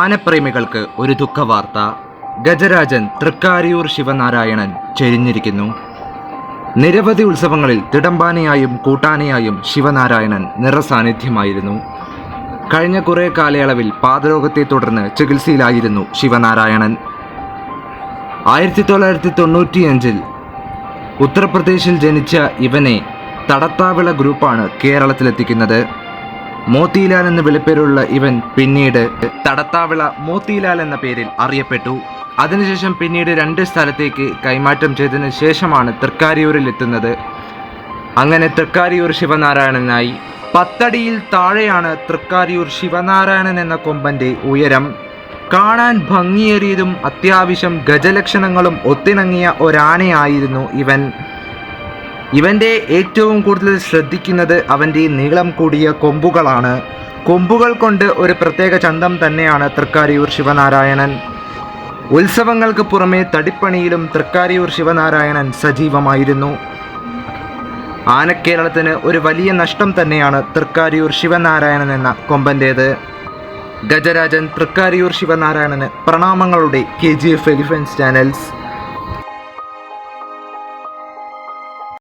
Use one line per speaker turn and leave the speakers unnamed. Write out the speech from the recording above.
ആനപ്രേമികൾക്ക് ഒരു ദുഃഖവാർത്ത. ഗജരാജൻ തൃക്കാരിയൂർ ശിവനാരായണൻ ചെരിഞ്ഞിരിക്കുന്നു. നിരവധി ഉത്സവങ്ങളിൽ തിടമ്പാനയായും കൂട്ടാനയായും ശിവനാരായണൻ നിറസാന്നിധ്യമായിരുന്നു. കഴിഞ്ഞ കുറേ കാലയളവിൽ പാതരോഗത്തെ തുടർന്ന് ചികിത്സയിലായിരുന്നു ശിവനാരായണൻ. ആയിരത്തി തൊള്ളായിരത്തി തൊണ്ണൂറ്റിയഞ്ചിൽ ഉത്തർപ്രദേശിൽ ജനിച്ച ഇവനെ തടത്താവിള ഗ്രൂപ്പാണ് കേരളത്തിലെത്തിക്കുന്നത്. മോത്തിലാൽ എന്ന വിളിപ്പേരുള്ള ഇവൻ പിന്നീട് തടത്താവിള മോത്തിലാൽ എന്ന പേരിൽ അറിയപ്പെട്ടു. അതിനുശേഷം പിന്നീട് രണ്ട് സ്ഥലത്തേക്ക് കൈമാറ്റം ചെയ്തതിനു ശേഷമാണ് തൃക്കാരിയൂരിൽ എത്തുന്നത്. അങ്ങനെ തൃക്കാരിയൂർ ശിവനാരായണനായി. പത്തടിയിൽ താഴെയാണ് തൃക്കാരിയൂർ ശിവനാരായണൻ എന്ന കൊമ്പന്റെ ഉയരം. കാണാൻ ഭംഗിയേറിയതും അത്യാവശ്യം ഗജലക്ഷണങ്ങളും ഒത്തിണങ്ങിയ ഒരാനയായിരുന്നു ഇവൻ. ഇവന്റെ ഏറ്റവും കൂടുതൽ ശ്രദ്ധിക്കുന്നത് അവന്റെ നീളം കൂടിയ കൊമ്പുകളാണ്. കൊമ്പുകൾ കൊണ്ട് ഒരു പ്രത്യേക ചന്തം തന്നെയാണ് തൃക്കാരിയൂർ ശിവനാരായണൻ. ഉത്സവങ്ങൾക്ക് പുറമെ തടിപ്പണിയിലും തൃക്കാരിയൂർ ശിവനാരായണൻ സജീവമായിരുന്നു. ആനക്കേരളത്തിന് ഒരു വലിയ നഷ്ടം തന്നെയാണ് തൃക്കാരിയൂർ ശിവനാരായണൻ എന്ന കൊമ്പന്റേത് ഗജരാജൻ തൃക്കാരിയൂർ ശിവനാരായണന് പ്രണാമങ്ങളുടെ K G F elephants channels.